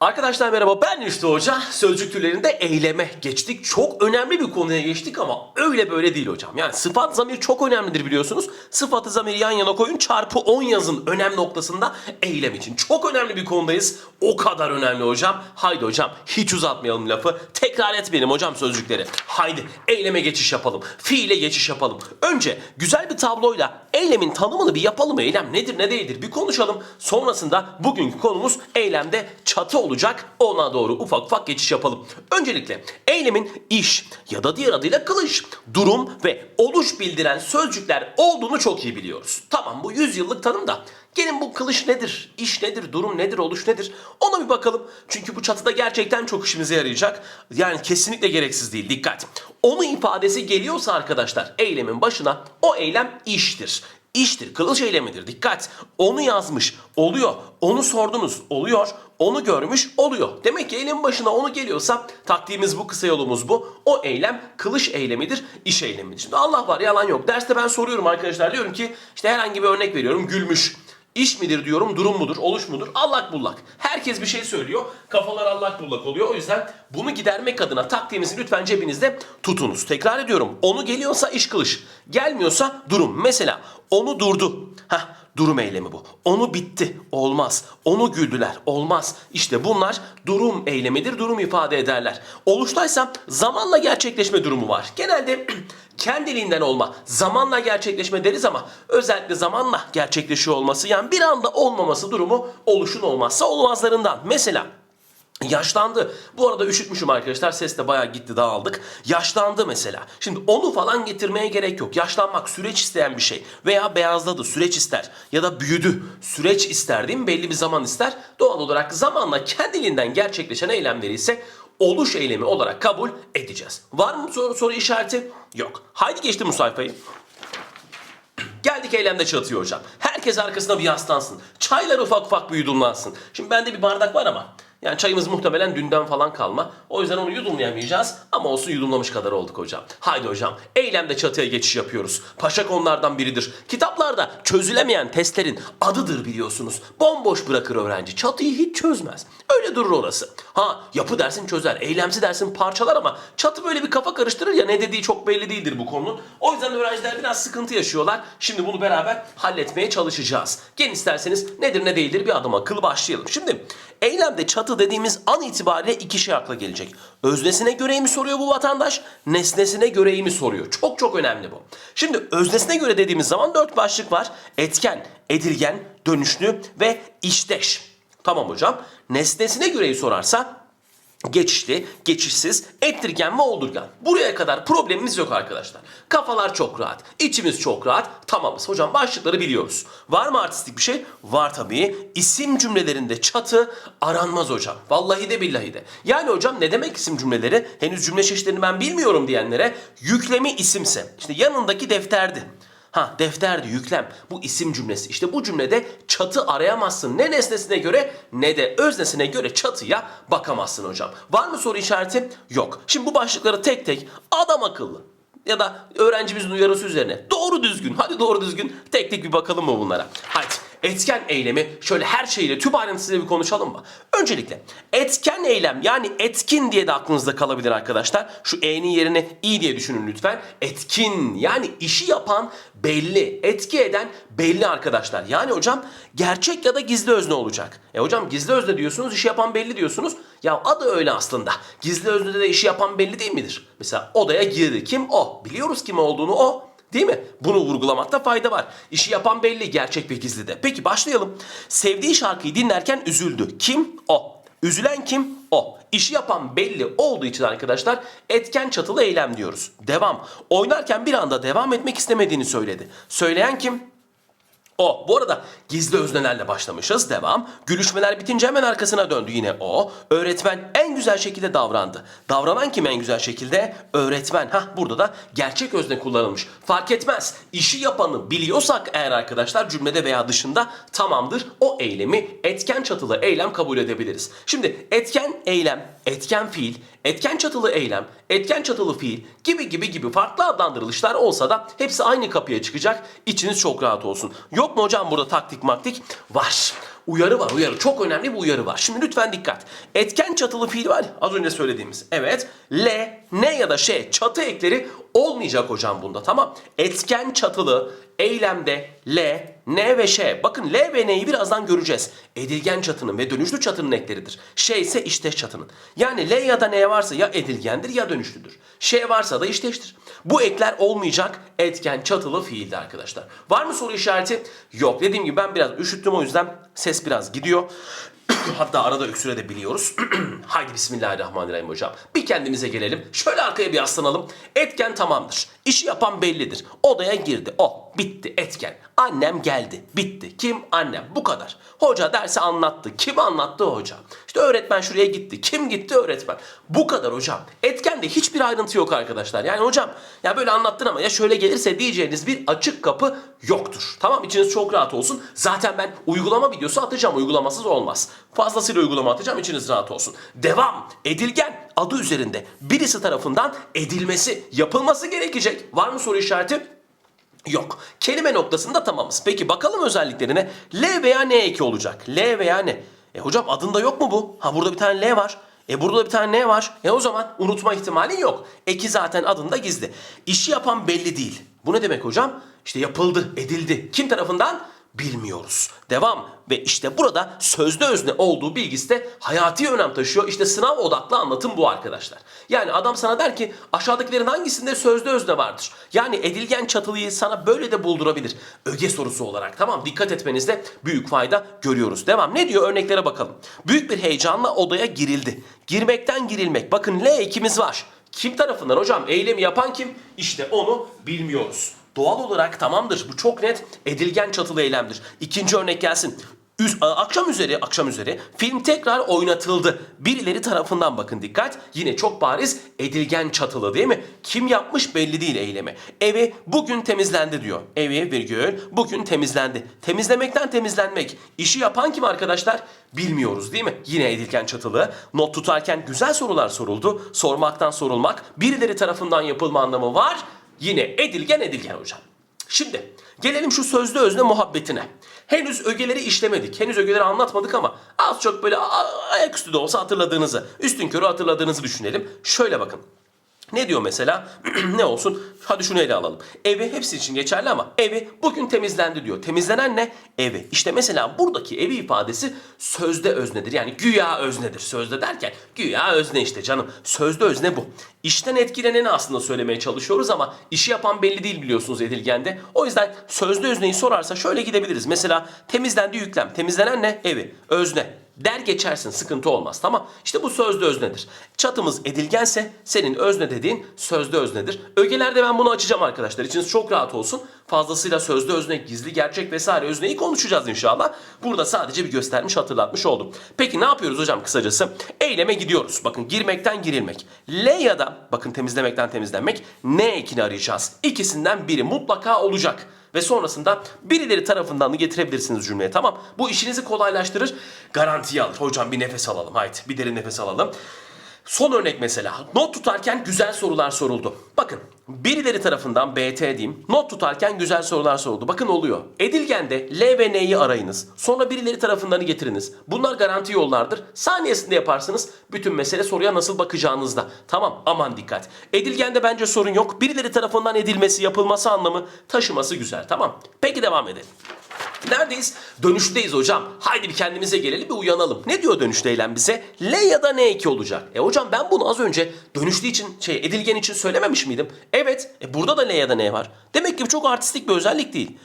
Arkadaşlar merhaba ben Rüştü Hoca. Sözcük türlerinde eyleme geçtik. Çok önemli bir konuya geçtik ama öyle böyle değil hocam. Yani sıfat zamir çok önemlidir biliyorsunuz. Sıfatı zamiri yan yana koyun çarpı 10 yazın önem noktasında eylem için. Çok önemli bir konudayız. O kadar önemli hocam. Haydi hocam hiç uzatmayalım lafı. Tekrar etmeyelim hocam sözcükleri. Haydi eyleme geçiş yapalım. Fiile geçiş yapalım. Önce güzel bir tabloyla eylemin tanımını bir yapalım. Eylem nedir ne değildir bir konuşalım. Sonrasında bugünkü konumuz eylemde çatı olacak. Ona doğru ufak ufak geçiş yapalım. Öncelikle eylemin iş ya da diğer adıyla kılış, durum ve oluş bildiren sözcükler olduğunu çok iyi biliyoruz. Tamam bu 100 yıllık tanım da gelin bu kılış nedir, iş nedir, durum nedir, oluş nedir ona bir bakalım. Çünkü bu çatıda gerçekten çok işimize yarayacak. Yani kesinlikle gereksiz değil dikkat. Onu ifadesi geliyorsa arkadaşlar eylemin başına o eylem iştir. İştir, kılıç eylemidir. Dikkat. Onu yazmış, oluyor. Onu sordunuz, oluyor. Onu görmüş, oluyor. Demek ki eylemin başına onu geliyorsa taktiğimiz bu, kısa yolumuz bu. O eylem kılıç eylemidir, iş eylemidir. Şimdi Allah var, yalan yok. Derste ben soruyorum arkadaşlar. Diyorum ki işte herhangi bir örnek veriyorum. Gülmüş. İş midir diyorum, durum mudur, oluş mudur? Allak bullak. Herkes bir şey söylüyor. Kafalar allak bullak oluyor. O yüzden bunu gidermek adına taktiğimizi lütfen cebinizde tutunuz. Tekrar ediyorum. Onu geliyorsa iş kılış. Gelmiyorsa durum. Mesela onu durdu. Heh, durum eylemi bu. Onu bitti. Olmaz. Onu güldüler. Olmaz. İşte bunlar durum eylemidir. Durum ifade ederler. Oluştaysa zamanla gerçekleşme durumu var. Genelde kendiliğinden olma, zamanla gerçekleşme deriz ama özellikle zamanla gerçekleşiyor olması yani bir anda olmaması durumu oluşun olmazsa olmazlarından. Mesela Yaşlandı. Bu arada üşütmüşüm arkadaşlar. Ses de bayağı gitti dağıldık. Yaşlandı mesela. Şimdi onu falan getirmeye gerek yok. Yaşlanmak süreç isteyen bir şey. Veya beyazladı süreç ister. Ya da büyüdü süreç ister değil mi? Belli bir zaman ister. Doğal olarak zamanla kendiliğinden gerçekleşen eylemleri ise oluş eylemi olarak kabul edeceğiz. Var mı soru, soru işareti? Yok. Haydi geçtim bu sayfayı. Geldik eylemde çatıyor hocam. Herkes arkasına bir yaslansın. Çaylar ufak ufak bir yudumlansın. Şimdi bende bir bardak var ama yani çayımız muhtemelen dünden falan kalma. O yüzden onu yudumlayamayacağız ama olsun yudumlamış kadar olduk hocam. Haydi hocam eylemde çatıya geçiş yapıyoruz. Paşa konulardan biridir. Kitaplarda çözülemeyen testlerin adıdır biliyorsunuz. Bomboş bırakır öğrenci. Çatıyı hiç çözmez. Öyle durur orası. Ha yapı dersin çözer, eylemsi dersin parçalar ama çatı böyle bir kafa karıştırır ya ne dediği çok belli değildir bu konunun. O yüzden öğrenciler biraz sıkıntı yaşıyorlar. Şimdi bunu beraber halletmeye çalışacağız. Gelin isterseniz nedir ne değildir bir adım akıllı başlayalım. Şimdi eylemde çatı dediğimiz an itibariyle iki şey akla gelecek. Öznesine göre mi soruyor bu vatandaş, nesnesine göre mi soruyor? Çok çok önemli bu. Şimdi öznesine göre dediğimiz zaman dört başlık var. Etken, edilgen, dönüşlü ve işteş. Tamam hocam. Nesnesine göreyi sorarsa geçişli, geçişsiz, ettirgen ve oldurgan. Buraya kadar problemimiz yok arkadaşlar. Kafalar çok rahat, içimiz çok rahat, tamamız. Hocam başlıkları biliyoruz. Var mı artistik bir şey? Var tabii. İsim cümlelerinde çatı aranmaz hocam. Vallahi de billahi de. Yani hocam ne demek isim cümleleri? Henüz cümle çeşitlerini ben bilmiyorum diyenlere yüklemi isimse. işte yanındaki defterdi. Ha defterdi yüklem bu isim cümlesi. İşte bu cümlede çatı arayamazsın. Ne nesnesine göre ne de öznesine göre çatıya bakamazsın hocam. Var mı soru işareti? Yok. Şimdi bu başlıkları tek tek adam akıllı ya da öğrencimizin uyarısı üzerine doğru düzgün hadi doğru düzgün tek tek bir bakalım mı bunlara? Hadi etken eylemi şöyle her şeyle tüm ayrıntısıyla bir konuşalım mı? Öncelikle etken eylem yani etkin diye de aklınızda kalabilir arkadaşlar. Şu e'nin yerine i diye düşünün lütfen. Etkin yani işi yapan belli, etki eden belli arkadaşlar. Yani hocam gerçek ya da gizli özne olacak. E hocam gizli özne diyorsunuz, işi yapan belli diyorsunuz. Ya adı öyle aslında. Gizli öznede de işi yapan belli değil midir? Mesela odaya girdi. Kim? O. Biliyoruz kim olduğunu o. Değil mi? Bunu vurgulamakta fayda var. İşi yapan belli, gerçek ve gizli de. Peki başlayalım. Sevdiği şarkıyı dinlerken üzüldü. Kim? O. Üzülen kim? O. İşi yapan belli olduğu için arkadaşlar etken çatılı eylem diyoruz. Devam. Oynarken bir anda devam etmek istemediğini söyledi. Söyleyen kim? O. Bu arada gizli öznelerle başlamışız. Devam. Gülüşmeler bitince hemen arkasına döndü yine o. Öğretmen en güzel şekilde davrandı. Davranan kim en güzel şekilde? Öğretmen. Hah burada da gerçek özne kullanılmış. Fark etmez. İşi yapanı biliyorsak eğer arkadaşlar cümlede veya dışında tamamdır. O eylemi etken çatılı eylem kabul edebiliriz. Şimdi etken eylem, etken fiil, etken çatılı eylem, etken çatılı fiil gibi gibi gibi farklı adlandırılışlar olsa da hepsi aynı kapıya çıkacak. İçiniz çok rahat olsun. Yok mu hocam burada taktik maktik? Var. Uyarı var uyarı. Çok önemli bir uyarı var. Şimdi lütfen dikkat. Etken çatılı fiil var az önce söylediğimiz. Evet. L, ne ya da şey çatı ekleri olmayacak hocam bunda tamam. Etken çatılı eylemde L, N ve Ş. Bakın L ve N'yi birazdan göreceğiz. Edilgen çatının ve dönüşlü çatının ekleridir. Ş ise işteş çatının. Yani L ya da N varsa ya edilgendir ya dönüşlüdür. Ş varsa da işteştir. Bu ekler olmayacak etken çatılı fiildi arkadaşlar. Var mı soru işareti? Yok. Dediğim gibi ben biraz üşüttüm o yüzden ses biraz gidiyor. Hatta arada öksüre de biliyoruz. Haydi bismillahirrahmanirrahim hocam. Bir kendimize gelelim. Şöyle arkaya bir yaslanalım. Etken tamamdır. İşi yapan bellidir. Odaya girdi. O bitti etken. Annem geldi. Bitti. Kim? Annem. Bu kadar. Hoca dersi anlattı. Kim anlattı hoca? İşte öğretmen şuraya gitti. Kim gitti? Öğretmen. Bu kadar hocam. Etkende hiçbir ayrıntı yok arkadaşlar. Yani hocam ya böyle anlattın ama ya şöyle gelirse diyeceğiniz bir açık kapı yoktur. Tamam içiniz çok rahat olsun. Zaten ben uygulama videosu atacağım. Uygulamasız olmaz. Fazlasıyla uygulama atacağım. içiniz rahat olsun. Devam. Edilgen adı üzerinde birisi tarafından edilmesi, yapılması gerekecek. Var mı soru işareti? Yok. Kelime noktasında tamamız. Peki bakalım özelliklerine. L veya N eki olacak. L veya N. E hocam adında yok mu bu? Ha burada bir tane L var. E burada bir tane N var. E o zaman unutma ihtimali yok. Eki zaten adında gizli. İşi yapan belli değil. Bu ne demek hocam? İşte yapıldı, edildi. Kim tarafından? Bilmiyoruz. Devam. Ve işte burada sözde özne olduğu bilgisi de hayati önem taşıyor. İşte sınav odaklı anlatım bu arkadaşlar. Yani adam sana der ki aşağıdakilerin hangisinde sözde özne vardır? Yani edilgen çatılıyı sana böyle de buldurabilir. Öge sorusu olarak tamam dikkat etmenizde büyük fayda görüyoruz. Devam. Ne diyor örneklere bakalım. Büyük bir heyecanla odaya girildi. Girmekten girilmek. Bakın L ekimiz var. Kim tarafından hocam? Eylemi yapan kim? İşte onu bilmiyoruz. Doğal olarak tamamdır. Bu çok net edilgen çatılı eylemdir. İkinci örnek gelsin. Üz- akşam üzeri, akşam üzeri film tekrar oynatıldı. Birileri tarafından bakın dikkat. Yine çok bariz edilgen çatılı değil mi? Kim yapmış belli değil eylemi. Evi bugün temizlendi diyor. Evi virgül bugün temizlendi. Temizlemekten temizlenmek. İşi yapan kim arkadaşlar? Bilmiyoruz değil mi? Yine edilgen çatılı. Not tutarken güzel sorular soruldu. Sormaktan sorulmak. Birileri tarafından yapılma anlamı var. Yine edilgen edilgen hocam. Şimdi gelelim şu sözlü özne muhabbetine. Henüz ögeleri işlemedik. Henüz ögeleri anlatmadık ama az çok böyle ayaküstü de olsa hatırladığınızı, üstün körü hatırladığınızı düşünelim. Şöyle bakın. Ne diyor mesela? ne olsun? Hadi şunu ele alalım. Evi hepsi için geçerli ama evi bugün temizlendi diyor. Temizlenen ne? Evi. İşte mesela buradaki evi ifadesi sözde öznedir. Yani güya öznedir. Sözde derken güya özne işte canım. Sözde özne bu. İşten etkileneni aslında söylemeye çalışıyoruz ama işi yapan belli değil biliyorsunuz edilgende. O yüzden sözde özneyi sorarsa şöyle gidebiliriz. Mesela temizlendi yüklem. Temizlenen ne? Evi. Özne. Der geçersin sıkıntı olmaz tamam. İşte bu sözde öznedir. Çatımız edilgense senin özne dediğin sözde öznedir. Ögelerde ben bunu açacağım arkadaşlar. İçiniz çok rahat olsun. Fazlasıyla sözde özne, gizli, gerçek vesaire özneyi konuşacağız inşallah. Burada sadece bir göstermiş hatırlatmış oldum. Peki ne yapıyoruz hocam kısacası? Eyleme gidiyoruz. Bakın girmekten girilmek. L ya da bakın temizlemekten temizlenmek ne ekini arayacağız. İkisinden biri mutlaka olacak ve sonrasında birileri tarafından da getirebilirsiniz cümleye tamam. Bu işinizi kolaylaştırır, garantiye alır. Hocam bir nefes alalım haydi bir derin nefes alalım. Son örnek mesela not tutarken güzel sorular soruldu. Bakın birileri tarafından BT diyeyim not tutarken güzel sorular soruldu. Bakın oluyor. Edilgende L ve N'yi arayınız. Sonra birileri tarafından getiriniz. Bunlar garanti yollardır. Saniyesinde yaparsınız. Bütün mesele soruya nasıl bakacağınızda. Tamam aman dikkat. Edilgende bence sorun yok. Birileri tarafından edilmesi, yapılması anlamı taşıması güzel. Tamam. Peki devam edelim. Neredeyiz? Dönüşteyiz hocam. Haydi bir kendimize gelelim bir uyanalım. Ne diyor dönüşte eylem bize? L ya da N2 olacak. E hocam ben bunu az önce dönüşlü için şey edilgen için söylememiş miydim? Evet. E burada da L ya da N var. Demek ki bu çok artistik bir özellik değil.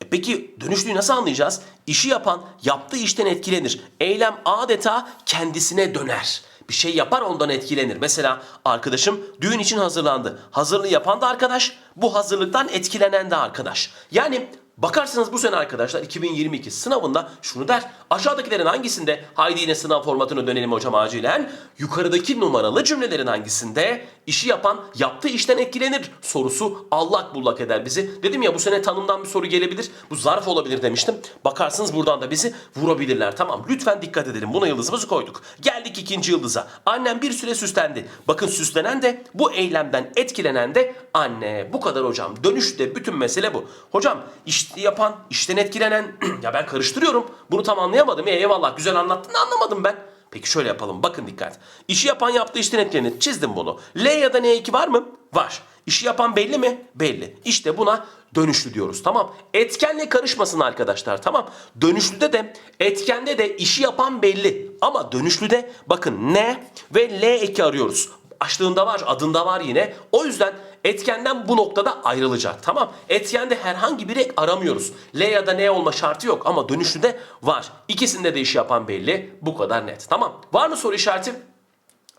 E peki dönüşlüyü nasıl anlayacağız? İşi yapan yaptığı işten etkilenir. Eylem adeta kendisine döner. Bir şey yapar ondan etkilenir. Mesela arkadaşım düğün için hazırlandı. Hazırlığı yapan da arkadaş, bu hazırlıktan etkilenen de arkadaş. Yani Bakarsınız bu sene arkadaşlar 2022 sınavında şunu der. Aşağıdakilerin hangisinde haydi yine sınav formatına dönelim hocam acilen. Yukarıdaki numaralı cümlelerin hangisinde işi yapan yaptığı işten etkilenir sorusu allak bullak eder bizi. Dedim ya bu sene tanımdan bir soru gelebilir. Bu zarf olabilir demiştim. Bakarsınız buradan da bizi vurabilirler. Tamam lütfen dikkat edelim. Buna yıldızımızı koyduk. Geldik ikinci yıldıza. Annem bir süre süslendi. Bakın süslenen de bu eylemden etkilenen de anne. Bu kadar hocam. Dönüşte bütün mesele bu. Hocam işte İş yapan, işten etkilenen. ya ben karıştırıyorum. Bunu tam anlayamadım. Ya, eyvallah güzel anlattın anlamadım ben. Peki şöyle yapalım. Bakın dikkat. İşi yapan yaptığı işten etkilenir. Çizdim bunu. L ya da N2 var mı? Var. İşi yapan belli mi? Belli. İşte buna dönüşlü diyoruz. Tamam. Etkenle karışmasın arkadaşlar. Tamam. Dönüşlüde de etkende de işi yapan belli. Ama dönüşlüde bakın N ve L eki arıyoruz. Başlığında var, adında var yine. O yüzden etkenden bu noktada ayrılacak. Tamam. Etkende herhangi bir ek aramıyoruz. L ya da N olma şartı yok ama dönüşlüde var. İkisinde de iş yapan belli. Bu kadar net. Tamam. Var mı soru işareti?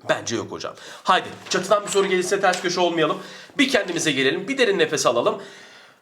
Bence yok hocam. Haydi çatıdan bir soru gelirse ters köşe olmayalım. Bir kendimize gelelim. Bir derin nefes alalım.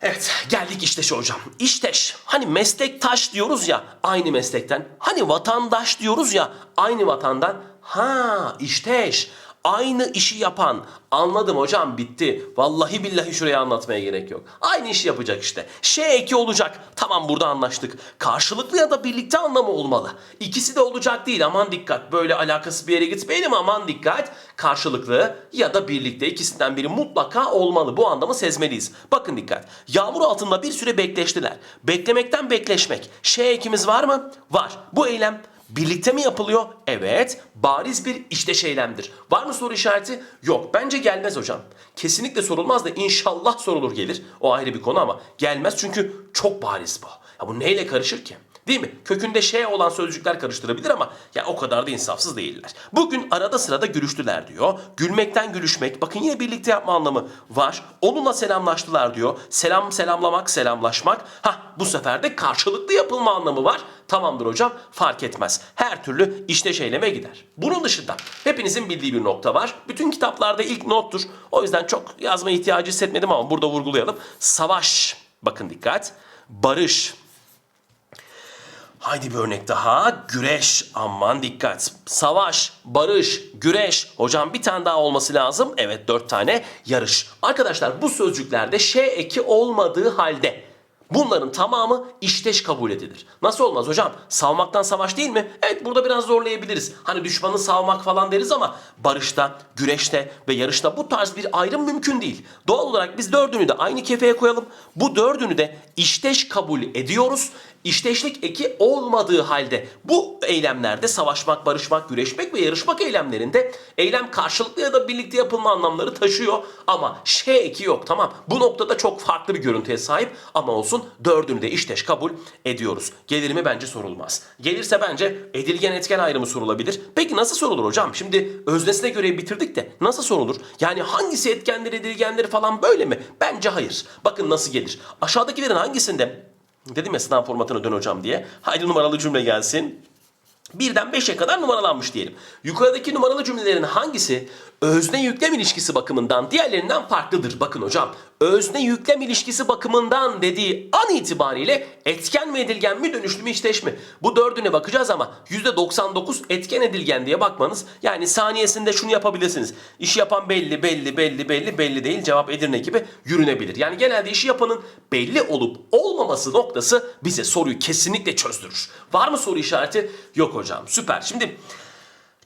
Evet geldik İşteş'e hocam. İşteş hani meslektaş diyoruz ya aynı meslekten. Hani vatandaş diyoruz ya aynı vatandan. Ha İşteş aynı işi yapan. Anladım hocam bitti. Vallahi billahi şuraya anlatmaya gerek yok. Aynı işi yapacak işte. Şey eki olacak. Tamam burada anlaştık. Karşılıklı ya da birlikte anlamı olmalı. İkisi de olacak değil aman dikkat. Böyle alakası bir yere gitmeyelim aman dikkat. Karşılıklı ya da birlikte ikisinden biri mutlaka olmalı. Bu anlamı sezmeliyiz. Bakın dikkat. Yağmur altında bir süre bekleştiler. Beklemekten bekleşmek. Şey ekimiz var mı? Var. Bu eylem Birlikte mi yapılıyor? Evet. Bariz bir işteş eylemdir. Var mı soru işareti? Yok. Bence gelmez hocam. Kesinlikle sorulmaz da inşallah sorulur gelir. O ayrı bir konu ama gelmez çünkü çok bariz bu. Ya bu neyle karışır ki? Değil mi? Kökünde şey olan sözcükler karıştırabilir ama ya o kadar da insafsız değiller. Bugün arada sırada gülüştüler diyor. Gülmekten gülüşmek. Bakın yine birlikte yapma anlamı var. Onunla selamlaştılar diyor. Selam selamlamak, selamlaşmak. Ha bu sefer de karşılıklı yapılma anlamı var. Tamamdır hocam fark etmez. Her türlü işte şeyleme gider. Bunun dışında hepinizin bildiği bir nokta var. Bütün kitaplarda ilk nottur. O yüzden çok yazma ihtiyacı hissetmedim ama burada vurgulayalım. Savaş. Bakın dikkat. Barış. Haydi bir örnek daha. Güreş. Aman dikkat. Savaş, barış, güreş. Hocam bir tane daha olması lazım. Evet dört tane. Yarış. Arkadaşlar bu sözcüklerde şey eki olmadığı halde Bunların tamamı işteş kabul edilir. Nasıl olmaz hocam? Savmaktan savaş değil mi? Evet burada biraz zorlayabiliriz. Hani düşmanı savmak falan deriz ama barışta, güreşte ve yarışta bu tarz bir ayrım mümkün değil. Doğal olarak biz dördünü de aynı kefeye koyalım. Bu dördünü de işteş kabul ediyoruz. İşteşlik eki olmadığı halde bu eylemlerde savaşmak, barışmak, güreşmek ve yarışmak eylemlerinde eylem karşılıklı ya da birlikte yapılma anlamları taşıyor. Ama şey eki yok tamam. Bu noktada çok farklı bir görüntüye sahip ama olsun dördünü de işteş kabul ediyoruz. Gelir mi bence sorulmaz. Gelirse bence edilgen etken ayrımı sorulabilir. Peki nasıl sorulur hocam? Şimdi öznesine göre bitirdik de nasıl sorulur? Yani hangisi etkendir edilgendir falan böyle mi? Bence hayır. Bakın nasıl gelir. Aşağıdakilerin hangisinde Dedim ya sınav formatına dön hocam diye. Haydi numaralı cümle gelsin. Birden 5'e kadar numaralanmış diyelim. Yukarıdaki numaralı cümlelerin hangisi özne yüklem ilişkisi bakımından diğerlerinden farklıdır? Bakın hocam özne yüklem ilişkisi bakımından dediği an itibariyle etken mi edilgen mi dönüşlü mü işteş mi? Bu dördüne bakacağız ama %99 etken edilgen diye bakmanız yani saniyesinde şunu yapabilirsiniz. İşi yapan belli belli belli belli belli değil cevap Edirne gibi yürünebilir. Yani genelde işi yapanın belli olup olmaması noktası bize soruyu kesinlikle çözdürür. Var mı soru işareti? Yok hocam süper. Şimdi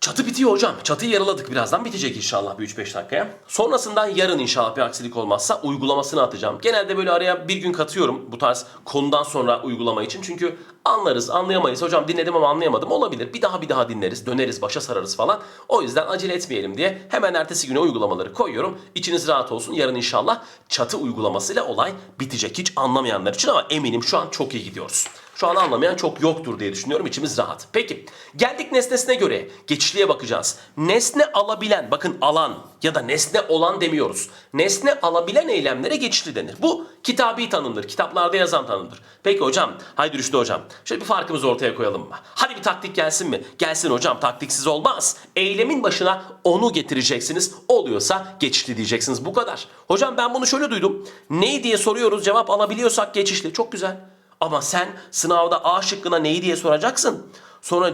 Çatı bitiyor hocam. Çatıyı yaraladık. Birazdan bitecek inşallah bir 3-5 dakikaya. Sonrasından yarın inşallah bir aksilik olmazsa uygulamasını atacağım. Genelde böyle araya bir gün katıyorum bu tarz konudan sonra uygulama için. Çünkü anlarız, anlayamayız. Hocam dinledim ama anlayamadım. Olabilir. Bir daha bir daha dinleriz, döneriz, başa sararız falan. O yüzden acele etmeyelim diye hemen ertesi güne uygulamaları koyuyorum. İçiniz rahat olsun. Yarın inşallah çatı uygulamasıyla olay bitecek. Hiç anlamayanlar için ama eminim şu an çok iyi gidiyoruz. Şu an anlamayan çok yoktur diye düşünüyorum. İçimiz rahat. Peki geldik nesnesine göre. Geçişliğe bakacağız. Nesne alabilen, bakın alan ya da nesne olan demiyoruz. Nesne alabilen eylemlere geçişli denir. Bu kitabi tanımdır. Kitaplarda yazan tanımdır. Peki hocam, haydi Rüştü hocam. Şöyle bir farkımızı ortaya koyalım mı? Hadi bir taktik gelsin mi? Gelsin hocam taktiksiz olmaz. Eylemin başına onu getireceksiniz. Oluyorsa geçişli diyeceksiniz. Bu kadar. Hocam ben bunu şöyle duydum. Ne diye soruyoruz cevap alabiliyorsak geçişli. Çok güzel. Ama sen sınavda A şıkkına neyi diye soracaksın. Sonra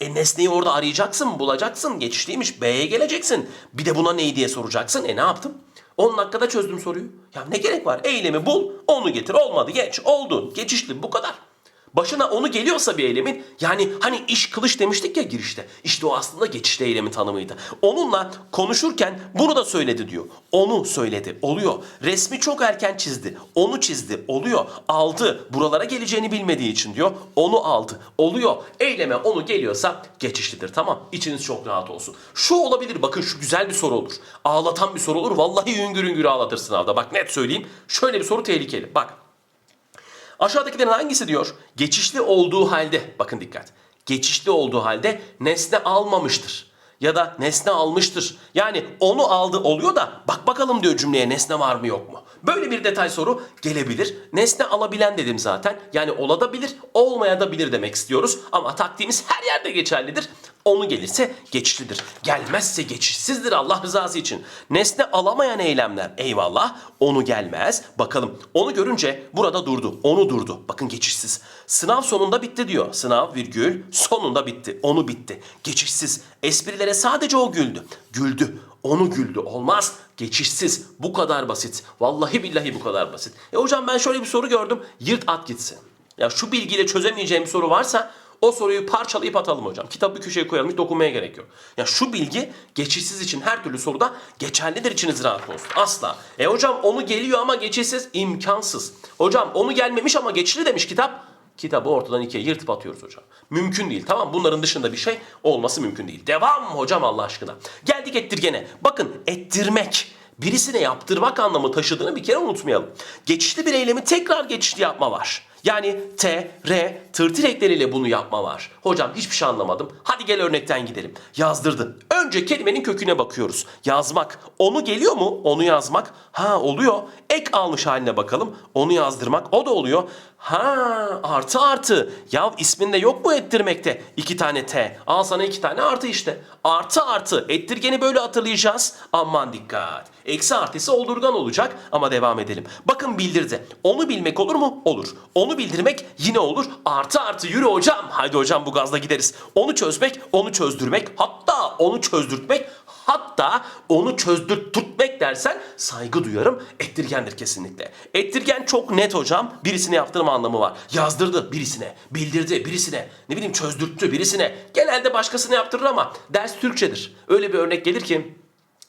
e, nesneyi orada arayacaksın, bulacaksın. Geçişliymiş, B'ye geleceksin. Bir de buna neyi diye soracaksın. E ne yaptım? 10 dakikada çözdüm soruyu. Ya ne gerek var? Eylemi bul, onu getir. Olmadı, geç. Oldu. Geçişli bu kadar. Başına onu geliyorsa bir eylemin yani hani iş kılıç demiştik ya girişte. İşte o aslında geçişli eylemin tanımıydı. Onunla konuşurken bunu da söyledi diyor. Onu söyledi. Oluyor. Resmi çok erken çizdi. Onu çizdi. Oluyor. Aldı. Buralara geleceğini bilmediği için diyor. Onu aldı. Oluyor. Eyleme onu geliyorsa geçişlidir. Tamam. İçiniz çok rahat olsun. Şu olabilir. Bakın şu güzel bir soru olur. Ağlatan bir soru olur. Vallahi üngür üngür ağlatır sınavda. Bak net söyleyeyim. Şöyle bir soru tehlikeli. Bak. Aşağıdakilerin hangisi diyor? Geçişli olduğu halde, bakın dikkat. Geçişli olduğu halde nesne almamıştır. Ya da nesne almıştır. Yani onu aldı oluyor da bak bakalım diyor cümleye nesne var mı yok mu? Böyle bir detay soru gelebilir. Nesne alabilen dedim zaten. Yani olabilir, olmayabilir demek istiyoruz. Ama taktiğimiz her yerde geçerlidir. Onu gelirse geçişlidir. Gelmezse geçişsizdir Allah rızası için. Nesne alamayan eylemler eyvallah. Onu gelmez. Bakalım onu görünce burada durdu. Onu durdu. Bakın geçişsiz. Sınav sonunda bitti diyor. Sınav virgül sonunda bitti. Onu bitti. Geçişsiz. Esprilere sadece o güldü. Güldü. Onu güldü. Olmaz. Geçişsiz. Bu kadar basit. Vallahi billahi bu kadar basit. E hocam ben şöyle bir soru gördüm. Yırt at gitsin. Ya şu bilgiyle çözemeyeceğim bir soru varsa o soruyu parçalayıp atalım hocam. Kitabı bir köşeye koyalım. Hiç dokunmaya gerek yok. Ya şu bilgi geçişsiz için her türlü soruda geçerlidir içiniz rahat olsun. Asla. E hocam onu geliyor ama geçişsiz imkansız. Hocam onu gelmemiş ama geçişli demiş kitap. Kitabı ortadan ikiye yırtıp atıyoruz hocam. Mümkün değil tamam Bunların dışında bir şey olması mümkün değil. Devam hocam Allah aşkına. Geldik ettirgene. Bakın ettirmek birisine yaptırmak anlamı taşıdığını bir kere unutmayalım. Geçişli bir eylemi tekrar geçişli yapma var. Yani T, R, tırtıl ekleriyle bunu yapma var. Hocam hiçbir şey anlamadım. Hadi gel örnekten gidelim. Yazdırdı. Önce kelimenin köküne bakıyoruz. Yazmak. Onu geliyor mu? Onu yazmak. Ha oluyor. Ek almış haline bakalım. Onu yazdırmak. O da oluyor. Ha artı artı. Ya isminde yok mu ettirmekte? İki tane T. Al sana iki tane artı işte. Artı artı. Ettirgeni böyle hatırlayacağız. Aman dikkat. Eksi artısı oldurgan olacak ama devam edelim. Bakın bildirdi. Onu bilmek olur mu? Olur. Onu bildirmek yine olur. Artı artı yürü hocam. Haydi hocam bu gazla gideriz. Onu çözmek, onu çözdürmek, hatta onu çözdürtmek, hatta onu çözdürtmek dersen saygı duyarım. Ettirgendir kesinlikle. Ettirgen çok net hocam. Birisine yaptırma anlamı var. Yazdırdı birisine, bildirdi birisine, ne bileyim çözdürttü birisine. Genelde başkasına yaptırır ama ders Türkçedir. Öyle bir örnek gelir ki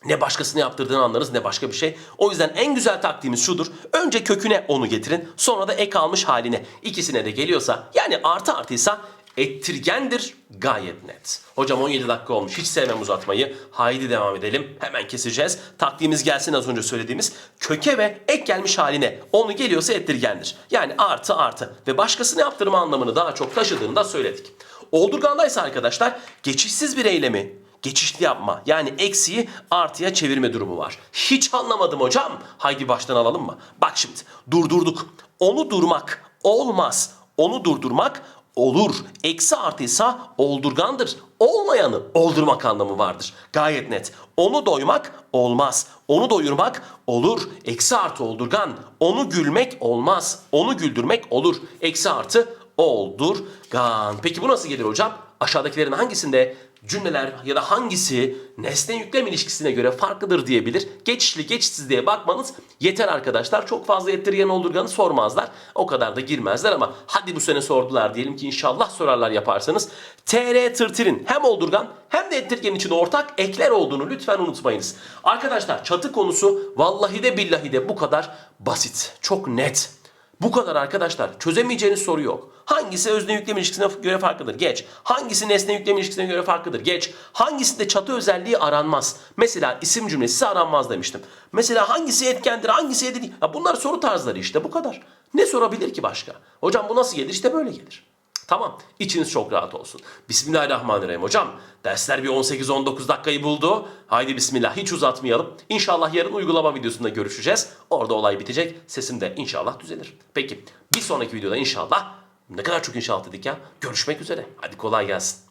ne başkasını yaptırdığını anlarız ne başka bir şey. O yüzden en güzel taktiğimiz şudur. Önce köküne onu getirin. Sonra da ek almış haline. İkisine de geliyorsa yani artı artıysa ettirgendir gayet net. Hocam 17 dakika olmuş. Hiç sevmem uzatmayı. Haydi devam edelim. Hemen keseceğiz. Taktiğimiz gelsin az önce söylediğimiz köke ve ek gelmiş haline. Onu geliyorsa ettirgendir. Yani artı artı ve başkasını yaptırma anlamını daha çok taşıdığını da söyledik. Oldurgandaysa arkadaşlar geçişsiz bir eylemi geçişli yapma. Yani eksiği artıya çevirme durumu var. Hiç anlamadım hocam. Haydi baştan alalım mı? Bak şimdi durdurduk. Onu durmak olmaz. Onu durdurmak olur. Eksi artıysa oldurgandır. Olmayanı oldurmak anlamı vardır. Gayet net. Onu doymak olmaz. Onu doyurmak olur. Eksi artı oldurgan. Onu gülmek olmaz. Onu güldürmek olur. Eksi artı oldurgan. Peki bu nasıl gelir hocam? Aşağıdakilerin hangisinde cümleler ya da hangisi nesne yüklem ilişkisine göre farklıdır diyebilir. Geçişli geçişsiz diye bakmanız yeter arkadaşlar. Çok fazla ettirgen oldurganı sormazlar. O kadar da girmezler ama hadi bu sene sordular diyelim ki inşallah sorarlar yaparsanız. TR tırtırın hem oldurgan hem de ettirgen için ortak ekler olduğunu lütfen unutmayınız. Arkadaşlar çatı konusu vallahi de billahi de bu kadar basit. Çok net. Bu kadar arkadaşlar. Çözemeyeceğiniz soru yok. Hangisi özne yüklem ilişkisine göre farklıdır? Geç. Hangisi nesne yüklem ilişkisine göre farklıdır? Geç. Hangisinde çatı özelliği aranmaz? Mesela isim cümlesi aranmaz demiştim. Mesela hangisi etkendir, hangisi değil? Ya bunlar soru tarzları işte bu kadar. Ne sorabilir ki başka? Hocam bu nasıl gelir? İşte böyle gelir. Tamam. İçiniz çok rahat olsun. Bismillahirrahmanirrahim hocam. Dersler bir 18-19 dakikayı buldu. Haydi bismillah hiç uzatmayalım. İnşallah yarın uygulama videosunda görüşeceğiz. Orada olay bitecek. Sesim de inşallah düzelir. Peki bir sonraki videoda inşallah ne kadar çok inşallah dedik ya. Görüşmek üzere. Hadi kolay gelsin.